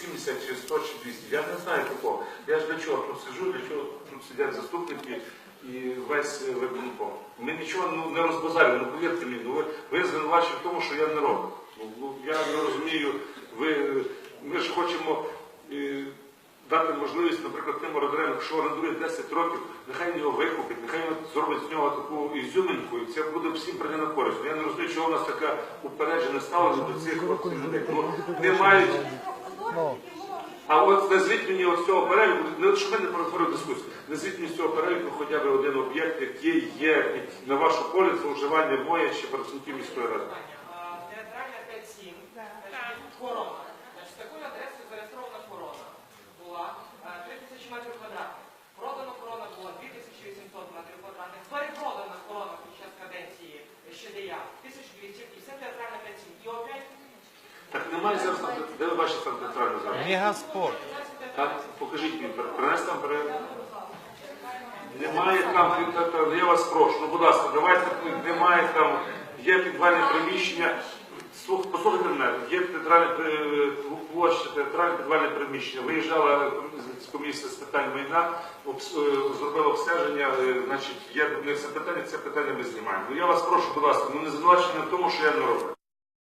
70 чи 100 чи 200. Я не знаю такого. Я ж для чого тут сиджу, для чого тут сидять заступники і весь е, виконком. Ми нічого ну, не розбазарюємо, ну повірте мені, ну, ви, ви звинувачені в тому, що я не роблю. Ну, ну, я не розумію, ви, ми ж хочемо. е, Дати можливість, наприклад, тим орендарям, якщо орендує 10 років, нехай його викупить, нехай зробить з нього таку ізюминку, і це буде всім прийти на користь. Я не розумію, чого у нас таке упереджене ставлення до цих людей. Ну, не мають. А от назвіть мені ось цього переліку, не щоб ми не перетворили дискусію, назвіть мені з цього переліку хоча б один об'єкт, який є на вашу полі зловживання моє чи працівників міської ради. Театральна 5-7, корона. Значить, з такою адресою зареєстрована корона була е, 3 тисячі метрів квадратних. Продана корона була 2800 метрів квадратних. Перепродана корона під час каденції Щедея 1200 і все театральна 5-7. І опять Так немає зараз, там, де ви бачите там театральну залу? Мегаспорт. Так, покажіть мені, принести там перелік. Немає там, та- та- я вас прошу, ну будь ласка, давайте, немає там, є підвальне приміщення. Послухайте мене, є театральне площа, театральне підвальне приміщення. Виїжджала з комісія з питань майна, е, зробила обстеження, е, значить, є до них запитання, це питання ми знімаємо. Ну я вас прошу, будь ласка, ну не звинувачення в тому, що я не роблю.